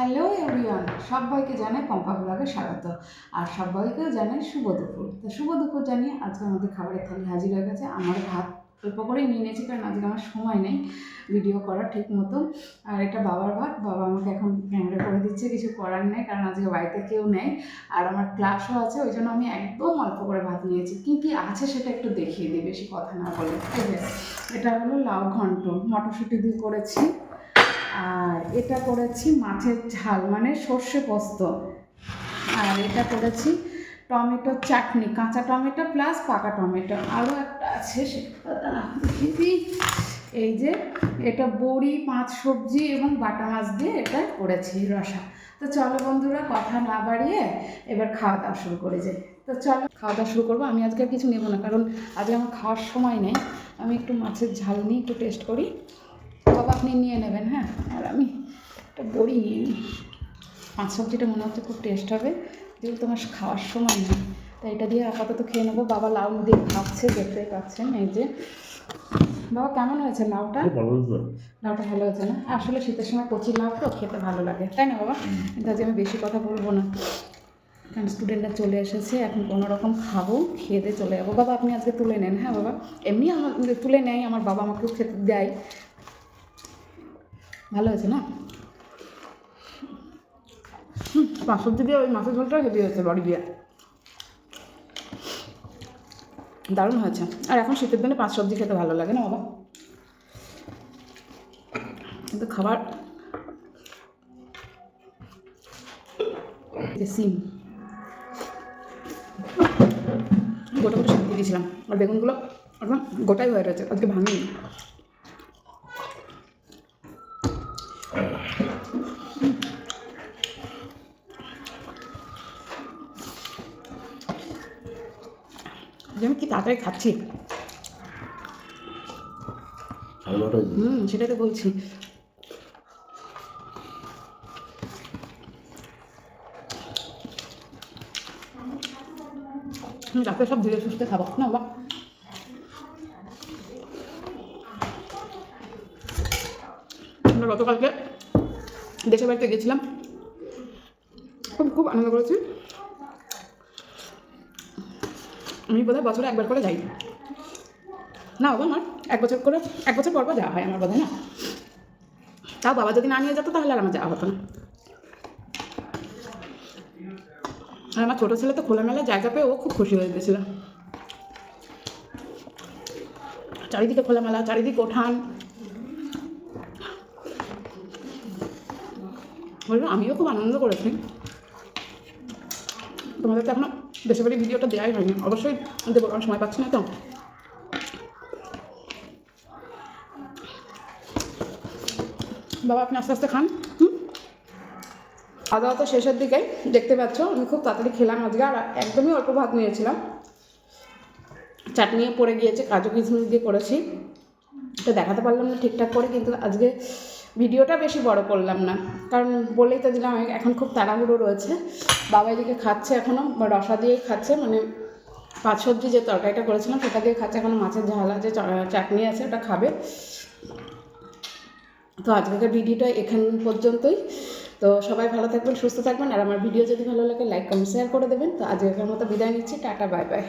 Hello everyone সবাইকে জানাই পম্পা ব্লগে স্বাগত। আর সবাইকেও জানাই শুভ দুপুর। তো শুভ দুপুর জানিয়ে আজকে আমাদের খাবারের থালি হাজির হয়ে গেছে। আমার ভাত অল্প করেই নিয়ে নিয়েছি কারণ আজকে আমার সময় নেই ভিডিও করা ঠিক মতো। আর এটা বাবার ভাত, বাবা আমাকে এখন ক্যামেরা করে দিচ্ছে, কিছু করার নেই কারণ আজকে বাড়িতে কেউ নেই। আর আমার ক্লাসও আছে, ওই জন্য আমি একদম অল্প করে ভাত নিয়েছি। কী কী আছে সেটা একটু দেখিয়ে দিই বেশি কথা না বলে। ঠিক আছে, এটা হলো লাউ ঘন্ট, মটরশুঁটি দিয়ে করেছি। আর এটা করেছি মাছের ঝাল মানে সর্ষে পোস্ত। আর এটা করেছি টমেটো চাটনি, কাঁচা টমেটো প্লাস পাকা টমেটো। আরও একটা আছে, সেটা। এই যে এটা বড়ি, পাঁচ সবজি এবং বাটা মাছ দিয়ে এটা করেছি রসা। তো চলো বন্ধুরা, কথা না বাড়িয়ে এবার খাওয়া দাওয়া শুরু করে যাই তো চলো খাওয়া দাওয়া শুরু করব। আমি আজকে আর কিছু নেব না, কারণ আজকে আমার খাওয়ার সময় নেই। আমি একটু মাছের ঝাল নিয়ে একটু টেস্ট করি। বাবা আপনি নিয়ে নেবেন হ্যাঁ? বড়ি। পাঁচ সবজিটা মনে হচ্ছে খুব টেস্ট হবে যেহেতু তোমার খাওয়ার সময় নেই তাই এটা দিয়ে আপাতত খেয়ে নেব। বাবা লাউ দিয়ে খাচ্ছে দেখতেই পাচ্ছেন এই যে। বাবা কেমন হয়েছে লাউটা? লাউটা ভালো হয়েছে না? আসলে শীতের সময় কচি লাউ তো খেতে ভালো লাগে তাই না বাবা? কিন্তু আজকে আমি বেশি কথা বলব না। কারণ স্টুডেন্টরা চলে এসেছে এখন কোনো রকম খাব খেয়ে দিয়ে চলে যাব। বাবা আপনি আজকে তুলে নেন হ্যাঁ বাবা? এমনি আমার তুলে নেয় আমার বাবা আমাকেও খেতে দেয়। ভালো হয়েছে না? পাঁচ সবজি দিয়ে ওই মাছের ঝোলটা হেভি হয়েছে বড়ি দিয়ে। দারুণ হয়েছে। আর এখন শীতের দিনে পাঁচ সবজি খেতে ভালো লাগে না বাবা? কিন্তু খাবার সিম। গোটা গোটা সব দিয়ে দিয়েছিলাম। আর বেগুনগুলো একদম গোটাই হয়ে রয়েছে আজকে ভাঙিনি। আমি কি তাড়াতাড়ি খাচ্ছি। হুম সেটাই তো বলছি। রাতে সব ধীরে সুস্থে খাব। না বাবা আমরা গতকালকে দেশের বাড়িতে গেছিলাম। খুব খুব আনন্দ করেছি। আমি বোধহয় বছরে একবার করে যাই। না বাবা, আমার এক বছর করে, এক বছর পর পর যাওয়া হয় আমার বোধহয় না। তাও বাবা যদি না নিয়ে যেত তাহলে আর আমার যাওয়া হতো না। আর আমার ছোটো ছেলে তো খোলামেলা জায়গা পেয়ে ও খুব খুশি হয়ে গেছিল। চারিদিকে খোলামেলা, চারিদিকে ওঠান। বলল, আমিও খুব আনন্দ করেছি। তোমাদের তো এখনও দেশের বাড়ি ভিডিওটা দেওয়াই হয়নি। অবশ্যই দেবো, কারণ সময় পাচ্ছি না তো। বাবা, আপনি আস্তে আস্তে খান, হুম? দাওয়া তো শেষের দিকে দেখতে পাচ্ছ, আমি খুব তাড়াতাড়ি খেলাম আজকে, আর একদমই অল্প ভাত নিয়েছিলাম। চাটনিও পড়ে গিয়েছে, কাজু কিশমিশ দিয়ে করেছি। তো দেখাতে পারলাম না ঠিকঠাক করে, কিন্তু আজকে ভিডিওটা বেশি বড় করলাম না। কারণ বলেই তো দিলাম, এখন খুব তাড়াহুড়ো রয়েছে। বাবা এদিকে খাচ্ছে এখনও বা রসা দিয়েই খাচ্ছে মানে পাঁচ সবজি যে তরকারিটা করেছিলাম সেটা দিয়ে খাচ্ছে এখনও মাছের ঝাল আছে চাটনি আছে, ওটা খাবে। তো আজকের ভিডিওটা এখান পর্যন্তই। তো সবাই ভালো থাকবেন, সুস্থ থাকবেন, আর আমার ভিডিও যদি ভালো লাগে, লাইক, কমেন্ট, শেয়ার করে দেবেন। তো আজকের মতো বিদায় নিচ্ছি, টাটা, বাই বাই।